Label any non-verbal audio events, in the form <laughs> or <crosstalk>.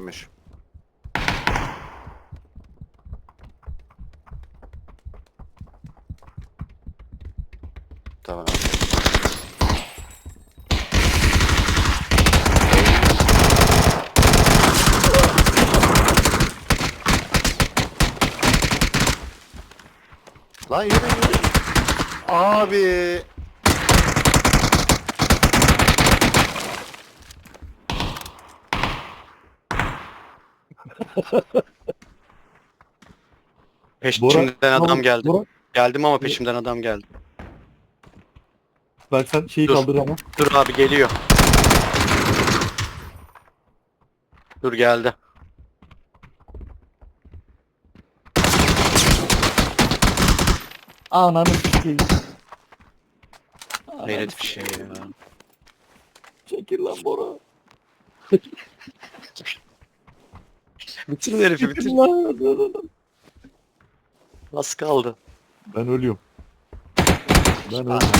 mıymış? Tamam. Lan yürü yürü. Abi. Peşimden adam geldi. Bora, Geldim ama peşimden adam geldi. bak sen şeyi Dur. kaldır ama. Dur abi geliyor. Dur geldi. Ananı sikeyim. Ananı Hayret bir şey ya. Çekil lan Bora. <laughs> Bitirin herifi bitir. Nasıl kaldı? Ben ölüyorum. Ben ölüyorum.